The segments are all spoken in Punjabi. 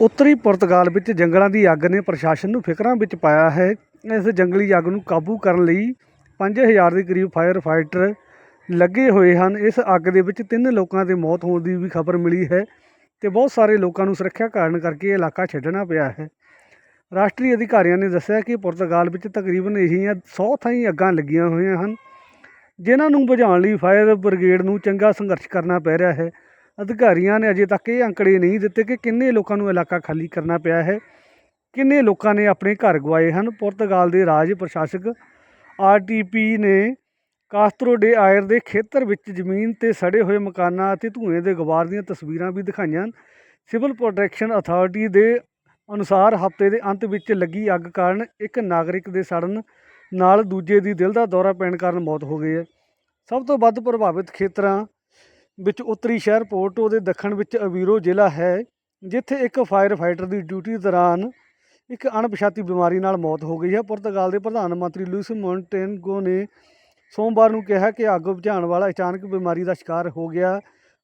ਉੱਤਰੀ ਪੁਰਤਗਾਲ ਵਿੱਚ ਜੰਗਲਾਂ ਦੀ ਅੱਗ ਨੇ ਪ੍ਰਸ਼ਾਸਨ ਨੂੰ ਫਿਕਰਾਂ ਵਿੱਚ ਪਾਇਆ ਹੈ। ਇਸ ਜੰਗਲੀ ਅੱਗ ਨੂੰ ਕਾਬੂ ਕਰਨ ਲਈ 5000 ਦੇ ਕਰੀਬ ਫਾਇਰ ਫਾਈਟਰ ਲੱਗੇ ਹੋਏ ਹਨ। ਇਸ ਅੱਗ ਦੇ ਵਿੱਚ ਤਿੰਨ ਲੋਕਾਂ ਦੀ ਮੌਤ ਹੋਣ ਦੀ ਵੀ ਖਬਰ ਮਿਲੀ ਹੈ ਤੇ ਬਹੁਤ ਸਾਰੇ ਲੋਕਾਂ ਨੂੰ ਸੁਰੱਖਿਆ ਕਾਰਨ ਕਰਕੇ ਇਲਾਕਾ ਛੱਡਣਾ ਪਿਆ ਹੈ। ਰਾਸ਼ਟਰੀ ਅਧਿਕਾਰੀਆਂ ਨੇ ਦੱਸਿਆ ਕਿ ਪੁਰਤਗਾਲ ਵਿੱਚ ਤਕਰੀਬਨ ਇਹੀਆਂ 100 ਥਾਈਂ ਅੱਗਾਂ ਲੱਗੀਆਂ ਹੋਈਆਂ ਹਨ, ਜਿਨ੍ਹਾਂ ਨੂੰ ਬੁਝਾਉਣ ਲਈ ਫਾਇਰ ਬ੍ਰਿਗੇਡ ਨੂੰ ਚੰਗਾ ਸੰਘਰਸ਼ ਕਰਨਾ ਪੈ ਰਿਹਾ ਹੈ। ਅਧਿਕਾਰੀਆਂ ਨੇ ਅਜੇ ਤੱਕ ਇਹ ਅੰਕੜੇ ਨਹੀਂ ਦਿੱਤੇ ਕਿ ਕਿੰਨੇ ਲੋਕਾਂ ਨੂੰ ਇਲਾਕਾ ਖਾਲੀ ਕਰਨਾ ਪਿਆ ਹੈ, ਕਿੰਨੇ ਲੋਕਾਂ ਨੇ ਆਪਣੇ ਘਰ ਗਵਾਏ ਹਨ। ਪੁਰਤਗਾਲ ਦੇ ਰਾਜ ਪ੍ਰਸ਼ਾਸਕ ਆਰਟੀਪੀ ਨੇ ਕਾਸਤਰੋ ਡੇ ਆਇਰ ਦੇ ਖੇਤਰ ਵਿੱਚ ਜ਼ਮੀਨ ਤੇ ਸੜੇ ਹੋਏ ਮਕਾਨਾਂ ਅਤੇ ਧੂਏ ਦੇ ਗਵਾਰ ਦੀਆਂ ਤਸਵੀਰਾਂ ਵੀ ਦਿਖਾਈਆਂ ਹਨ। ਸਿਵਲ ਪ੍ਰੋਟੈਕਸ਼ਨ ਅਥਾਰਟੀ ਦੇ ਅਨੁਸਾਰ ਹਫ਼ਤੇ ਦੇ ਅੰਤ ਵਿੱਚ ਲੱਗੀ ਅੱਗ ਕਾਰਨ ਇੱਕ ਨਾਗਰਿਕ ਦੇ ਸੜਨ ਨਾਲ ਦੂਜੇ ਦੀ ਦਿਲ ਦਾ ਦੌਰਾ ਪੈਣ ਕਾਰਨ ਮੌਤ ਹੋ ਗਈ ਹੈ। ਸਭ ਤੋਂ ਵੱਧ ਪ੍ਰਭਾਵਿਤ ਖੇਤਰਾਂ ਵਿੱਚ ਉੱਤਰੀ ਸ਼ਹਿਰ ਪੋਰਟੋ ਦੇ ਦੱਖਣ ਵਿੱਚ ਅਵੀਰੋ ਜ਼ਿਲ੍ਹਾ ਹੈ, ਜਿੱਥੇ ਇੱਕ ਫਾਇਰ ਫਾਈਟਰ ਦੀ ਡਿਊਟੀ ਦੌਰਾਨ ਇੱਕ ਅਣਪਛਾਤੀ ਬਿਮਾਰੀ ਨਾਲ ਮੌਤ ਹੋ ਗਈ ਹੈ। ਪੁਰਤਗਾਲ ਦੇ ਪ੍ਰਧਾਨ ਮੰਤਰੀ ਲੂਇਸ ਮੌਂਟੇਨਗੋ ਨੇ ਸੋਮਵਾਰ ਨੂੰ ਕਿਹਾ ਕਿ ਅੱਗ ਬੁਝਾਉਣ ਵਾਲਾ ਅਚਾਨਕ ਬਿਮਾਰੀ ਦਾ ਸ਼ਿਕਾਰ ਹੋ ਗਿਆ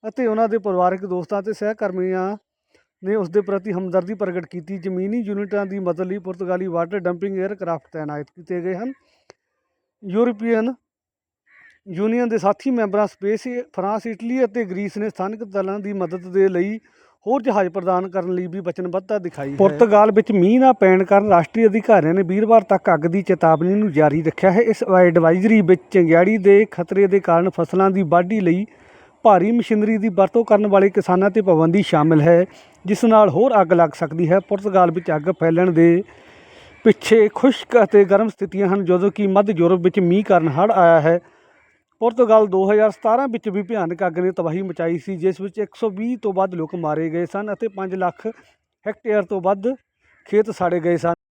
ਅਤੇ ਉਹਨਾਂ ਦੇ ਪਰਿਵਾਰਕ ਦੋਸਤਾਂ ਤੇ ਸਹਿਕਰਮੀਆਂ ਨੇ ਉਸ ਦੇ ਪ੍ਰਤੀ ਹਮਦਰਦੀ ਪ੍ਰਗਟ ਕੀਤੀ। ਜ਼ਮੀਨੀ ਯੂਨਿਟਾਂ ਦੀ ਮਦਦ ਲਈ ਪੁਰਤਗਾਲੀ ਵਾਟਰ ਡੰਪਿੰਗ 에ਅਰਕ੍ਰਾਫਟ ਤਾਇਨਾਤ ਕੀਤੇ ਗਏ ਹਨ। ਯੂਰਪੀਅਨ ਯੂਨੀਅਨ ਦੇ ਸਾਥੀ ਮੈਂਬਰਾਂ ਸਪੇਸ ਫਰਾਂਸ, ਇਟਲੀ ਅਤੇ ਗ੍ਰੀਸ ਨੇ ਸਥਾਨਕ ਦਲਾਂ ਦੀ ਮਦਦ ਦੇ ਲਈ ਹੋਰ ਜਹਾਜ਼ ਪ੍ਰਦਾਨ ਕਰਨ ਲਈ ਵੀ ਵਚਨਬੱਧਤਾ ਦਿਖਾਈ ਹੈ। ਪੁਰਤਗਾਲ ਵਿੱਚ ਮੀਂਹ ਨਾ ਪੈਣ ਕਾਰਨ ਰਾਸ਼ਟਰੀ ਅਧਿਕਾਰੀਆਂ ਨੇ ਵੀਰਵਾਰ ਤੱਕ ਅੱਗ ਦੀ ਚੇਤਾਵਨੀ ਨੂੰ ਜਾਰੀ ਰੱਖਿਆ ਹੈ। ਇਸ ਐਡਵਾਈਜ਼ਰੀ ਵਿੱਚ ਚੰਗਿਆੜੀ ਦੇ ਖਤਰੇ ਦੇ ਕਾਰਨ ਫਸਲਾਂ ਦੀ ਵਾਢੀ ਲਈ ਭਾਰੀ ਮਸ਼ੀਨਰੀ ਦੀ ਵਰਤੋਂ ਕਰਨ ਵਾਲੇ ਕਿਸਾਨਾਂ ਤੇ ਪਾਬੰਦੀ ਸ਼ਾਮਿਲ ਹੈ, ਜਿਸ ਨਾਲ ਹੋਰ ਅੱਗ ਲੱਗ ਸਕਦੀ ਹੈ। ਪੁਰਤਗਾਲ ਵਿੱਚ ਅੱਗ ਫੈਲਣ ਦੇ ਪਿੱਛੇ ਖੁਸ਼ਕ ਅਤੇ ਗਰਮ ਸਥਿਤੀਆਂ ਹਨ, ਜਦੋਂ ਕਿ ਮੱਧ ਯੂਰਪ ਵਿੱਚ ਮੀਂਹ ਕਾਰਨ ਹੜ੍ਹ ਆਇਆ ਹੈ। ਪੁਰਤਗਾਲ 2017 ਵਿੱਚ ਵੀ ਭਿਆਨਕ ਅੱਗ ਨੇ ਤਬਾਹੀ ਮਚਾਈ ਸੀ, ਜਿਸ ਵਿੱਚ 120 ਤੋਂ ਵੱਧ ਲੋਕ ਮਾਰੇ ਗਏ ਸਨ ਅਤੇ 5 ਲੱਖ ਹੈਕਟੇਅਰ ਤੋਂ ਵੱਧ ਖੇਤ ਸਾੜੇ ਗਏ ਸਨ।